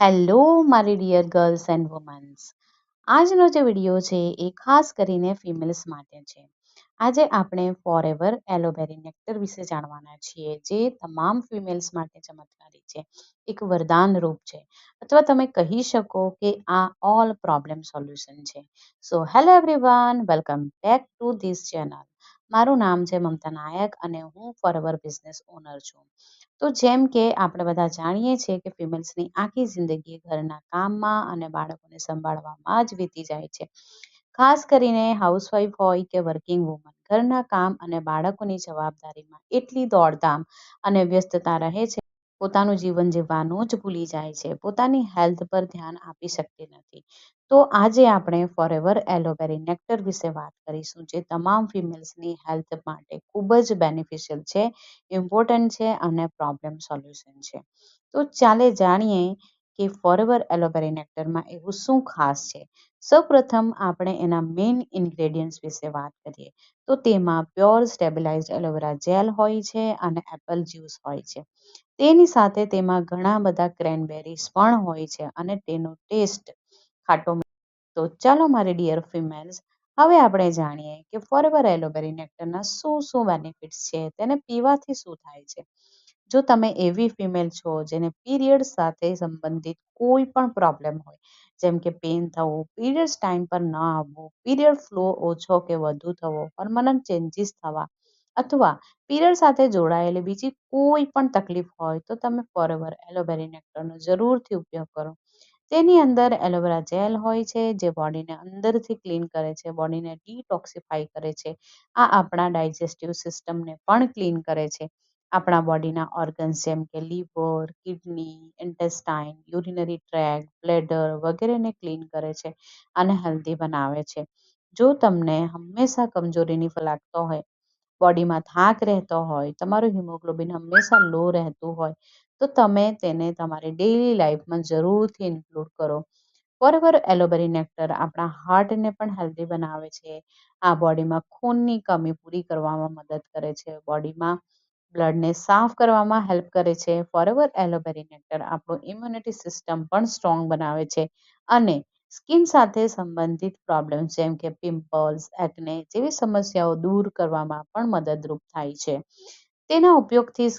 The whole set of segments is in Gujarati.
હેલો મારી ડિયર ગર્લ્સ એન્ડ વુમન્સ આજનો જે વીડિયો છે એ ખાસ કરીને ફિમેલ્સ માટે છે. આજે આપણે ફોરએવર એલોવેરી નેક્ટર વિશે જાણવાના છીએ, જે તમામ ફિમેલ્સ માટે ચમત્કારી છે. એક વરદાન રૂપ છે. અથવા તમે કહી શકો કે આ ઓલ પ્રોબ્લેમ સોલ્યુશન છે. So hello everyone welcome back to this channel મારું નામ છે મમતા નાયક અને હું ફોરએવર બિઝનેસ ઓનર છું. તો જેમ કે આપણે બધા જાણીએ છીએ કે ફિમેલ્સની આખી જિંદગી ઘરના કામમાં અને બાળકોને સંભાળવામાં જ વીતી જાય છે. ખાસ કરીને હાઉસવાઈફ હોય કે વર્કિંગ વુમન ઘરના કામ અને બાળકોની જવાબદારીમાં એટલી દોડધામ અને વ્યસ્તતા રહે છે પોતાનું જીવન જીવવાનું જ ભૂલી જાય છે. પોતાની હેલ્થ પર ધ્યાન આપી શકતી નથી. તો આજે આપણે ફોરેવર એલોવેરી નેક્ટર વિશે વાત કરીશું, જે તમામ ફિમેલ્સની હેલ્થ માટે ખૂબ જ બેનિફિશિયલ છે, ઇમ્પોર્ટન્ટ છે અને પ્રોબ્લેમ સોલ્યુશન છે. તો ચાલે જાણીએ કે ફોરેવર એલોવેરી નેક્ટરમાં એવું શું ખાસ છે? સૌપ્રથમ આપણે એના મેઇન ઇન્ગ્રેડિયન્ટ્સ વિશે વાત કરીએ. તો તેમાં પ્યોર સ્ટેબિલાઇઝ એલોવેરા જેલ હોય છે અને એપલ જ્યુસ હોય છે. તેની સાથે તેમાં ઘણા બધા ક્રેનબેરીઝ પણ હોય છે અને તેનો ટેસ્ટ ખાટો તો ચાલો મારી ડિયર ફિમેલ્સ હવે આપણે જાણીએ કે ફોરેવર એલોવેરી નેક્ટરના શું શું બેનિફિટ્સ છે, તેને પીવાથી શું થાય છે? જો તમે એવી ફિમેલ છો જેને પીરિયડ સાથે સંબંધિત કોઈ પણ પ્રોબ્લેમ હોય, જેમ કે પેઇન થવું, પીરિયડ્સ ટાઈમ પર ન આવવું, પીરિયડ ફ્લો ઓછો કે વધુ થવો હોર્મોનલ ચેન્જીસ થવા અથવા પીરિયડ સાથે જોડાયેલી બીજી કોઈ પણ તકલીફ હોય, તો તમે ફોરએવર એલોવેરી નેક્ટરનો જરૂરથી ઉપયોગ કરો. તેની અંદર એલોવેરા જેલ હોય છે, જે બોડીને અંદરથી ક્લીન કરે છે, બોડીને ડિટોક્સિફાઈ કરે છે. આ આપણા ડાયજેસ્ટિવ સિસ્ટમને પણ ક્લીન કરે છે. આપણા બોડીના ઓર્ગન્સ જેમ કે liver kidney intestine urinary tract bladder વગેરેને ક્લીન કરે છે અને હેલ્ધી બનાવે છે. જો તમને હંમેશા કમજોરીની લાગતો હોય બોડીમાં થાક રહેતો હોય, તમારું હિમોગ્લોબિન હંમેશા લો રહેતું હોય, તો તમે તેને તમારી ડેઇલી લાઈફમાં જરૂરથી ઇન્ક્લુડ કરો. ફોરએવર એલોવેરી નેક્ટર આપણા હાર્ટને પણ હેલ્ધી બનાવે છે. આ બોડીમાં ખૂનની કમી પૂરી કરવામાં મદદ કરે છે. બોડીમાં બ્લડને સાફ કરવામાં હેલ્પ કરે છે. ફોરએવર એલોવેરી નેક્ટર આપણું ઇમ્યુનિટી સિસ્ટમ પણ સ્ટ્રોંગ બનાવે છે અને સ્કિન સાથે સંબંધિત પ્રોબ્લેમ્સ જેમ કે પિમ્પલ્સ એકને જેવી સમસ્યાઓ દૂર કરવામાં પણ મદદરૂપ થાય છે. તેના ઉપયોગથી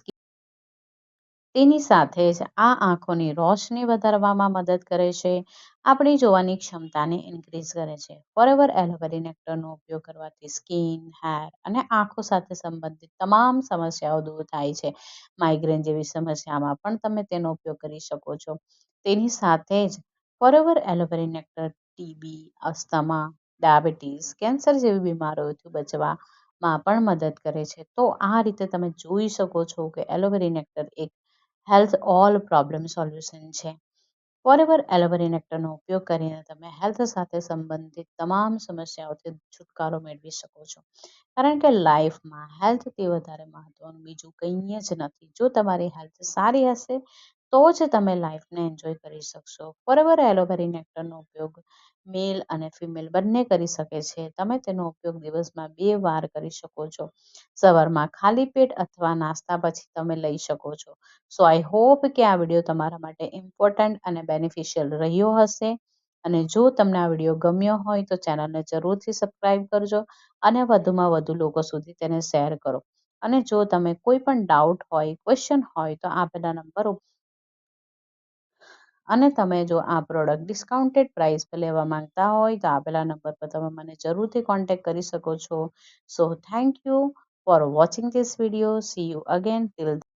તેની સાથે જ આ આંખોની રોશની વધારવામાં મદદ કરે છે. આપણી જોવાની ક્ષમતાને ઇન્ક્રીઝ કરે છે. ફોરેવર એલોવેરી નેક્ટરનો ઉપયોગ કરવાથી સ્કિન હેર અને આંખો સાથે સંબંધિત તમામ સમસ્યાઓ દૂર થાય છે. માઇગ્રેન જેવી સમસ્યામાં પણ તમે તેનો ઉપયોગ કરી શકો છો. તેની સાથે જ forever એલોવેરી nectar TB asthma diabetes cancer જેવી બીમારીઓથી બચવામાં પણ મદદ કરે છે. તો આ રીતે તમે જોઈ શકો છો કે એલોવેરી નેક્ટર એક હેલ્થ ઓલ પ્રોબ્લેમ સોલ્યુશન છે. ફોરએવર એલોવેરી નેક્ટરનો ઉપયોગ કરીને તમે હેલ્થ સાથે સંબંધિત તમામ સમસ્યાઓથી છુટકારો મેળવી શકો છો. કારણ કે લાઈફમાં હેલ્થથી વધારે મહત્વનું બીજું કંઈ જ નથી. જો તમારી હેલ્થ સારી હશે તો જ તમે લાઈફને એન્જોય કરી શકશો. ફોરએવર એલોવેરી નેક્ટરનો ઉપયોગ મેલ અને ફિમેલ બંને કરી શકે છે. તમે તેનો ઉપયોગ દિવસમાં બે વાર કરી શકો છો. સવારમાં ખાલી પેટ અથવા નાસ્તા પછી તમે લઈ શકો છો. સો આઈ હોપ કે આ વીડિયો તમારા માટે ઇમ્પોર્ટન્ટ અને બેનિફિશિયલ રહ્યો હશે. અને જો તમને આ વીડિયો ગમ્યો હોય તો ચેનલને જરૂરથી સબસ્ક્રાઈબ કરજો અને વધુમાં વધુ લોકો સુધી તેને શેર કરો. અને જો તમે કોઈ પણ ડાઉટ હોય ક્વેશ્ચન હોય તો આપેલા નંબર અને તમે જો આ પ્રોડક્ટ ડિસ્કાઉન્ટેડ પ્રાઇસ પર લેવા માંગતા હોય, તો આપેલા નંબર પર તમે મને જરૂરથી કોન્ટેક્ટ કરી શકો છો. So thank you for watching this video see you again till